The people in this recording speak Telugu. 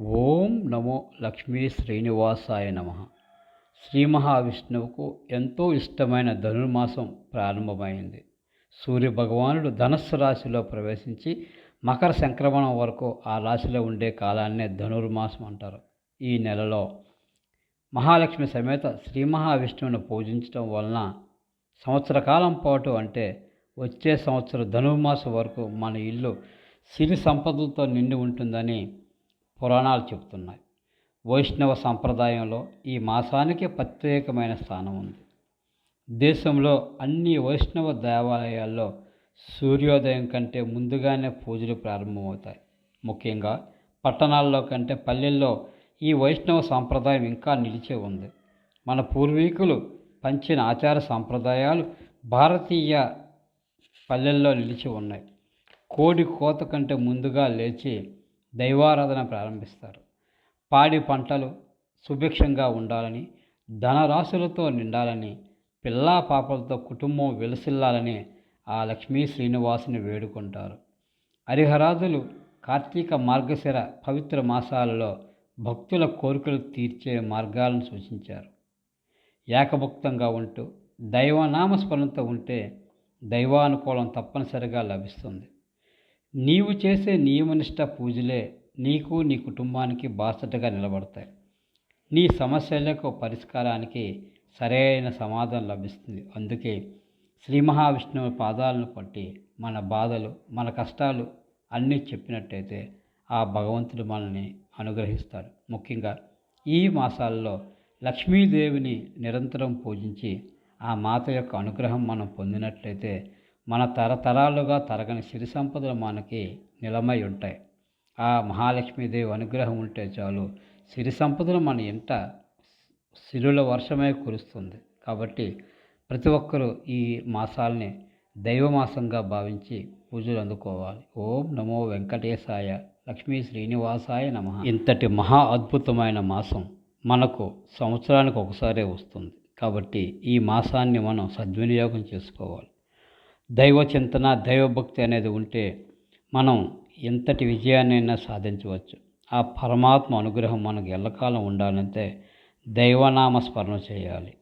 ఓం నమో లక్ష్మీ శ్రీనివాసాయ నమ. శ్రీ మహావిష్ణువుకు ఎంతో ఇష్టమైన ధనుర్మాసం ప్రారంభమైంది. సూర్య భగవానుడు ధనస్సు రాశిలో ప్రవేశించి మకర సంక్రమణం వరకు ఆ రాశిలో ఉండే కాలాన్నే ధనుర్మాసం అంటారు. ఈ నెలలో మహాలక్ష్మి సమేత శ్రీ మహావిష్ణువును పూజించడం వలన సంవత్సర కాలం పాటు అంటే వచ్చే సంవత్సరం ధనుర్మాసం వరకు మన ఇల్లు సిరి సంపదలతో నిండి ఉంటుందని పురాణాలు చెబుతున్నాయి. వైష్ణవ సంప్రదాయంలో ఈ మాసానికి ప్రత్యేకమైన స్థానం ఉంది. దేశంలో అన్ని వైష్ణవ దేవాలయాల్లో సూర్యోదయం కంటే ముందుగానే పూజలు ప్రారంభమవుతాయి. ముఖ్యంగా పట్టణాల్లో కంటే పల్లెల్లో ఈ వైష్ణవ సాంప్రదాయం ఇంకా నిలిచే ఉంది. మన పూర్వీకులు పంచిన ఆచార సాంప్రదాయాలు భారతీయ పల్లెల్లో నిలిచి ఉన్నాయి. కోడి కోత కంటే ముందుగా లేచి దైవారాధన ప్రారంభిస్తారు. పాడి పంటలు సుభిక్షంగా ఉండాలని ధనరాశులతో నిండాలని పిల్లా పాపలతో కుటుంబం వెలసిల్లాలని ఆ లక్ష్మీ శ్రీనివాసుని వేడుకుంటారు. హరిహరాదులు కార్తీక మార్గశిర పవిత్ర మాసాలలో భక్తుల కోరికలు తీర్చే మార్గాలను సూచించారు. ఏకభక్తంగా ఉంటూ దైవనామస్మరణతో ఉంటే దైవానుకూలం తప్పనిసరిగా లభిస్తుంది. నీవు చేసే నియమనిష్ట పూజలే నీకు నీ కుటుంబానికి బాసటగా నిలబడతాయి. నీ సమస్యలకు పరిష్కారానికి సరైన సమాధానం లభిస్తుంది. అందుకే శ్రీ మహావిష్ణువు పాదాలను పట్టి మన బాధలు మన కష్టాలు అన్నీ చెప్పినట్టయితే ఆ భగవంతుడు మనల్ని అనుగ్రహిస్తాడు. ముఖ్యంగా ఈ మాసాల్లో లక్ష్మీదేవిని నిరంతరం పూజించి ఆ మాత యొక్క అనుగ్రహం మనం పొందినట్లయితే మన తరతరాలుగా తరగని సిరి సంపదలు మనకి నిలమై ఉంటాయి. ఆ మహాలక్ష్మీదేవి అనుగ్రహం ఉంటే చాలు సిరి సంపదలు మన ఇంట సిరుల వర్షమే కురుస్తుంది. కాబట్టి ప్రతి ఒక్కరూ ఈ మాసాల్ని దైవమాసంగా భావించి పూజలు అందుకోవాలి. ఓం నమో వెంకటేశాయ లక్ష్మీ శ్రీనివాసాయ నమ. ఇంతటి మహా అద్భుతమైన మాసం మనకు సంవత్సరానికి ఒకసారే వస్తుంది. కాబట్టి ఈ మాసాన్ని మనం సద్వినియోగం చేసుకోవాలి. దైవ చింతన దైవభక్తి అనేది ఉంటే మనం ఎంతటి విజయాన్నైనా సాధించవచ్చు. ఆ పరమాత్మ అనుగ్రహం మనకు ఎల్లకాలం ఉండాలంటే దైవనామ స్మరణ చేయాలి.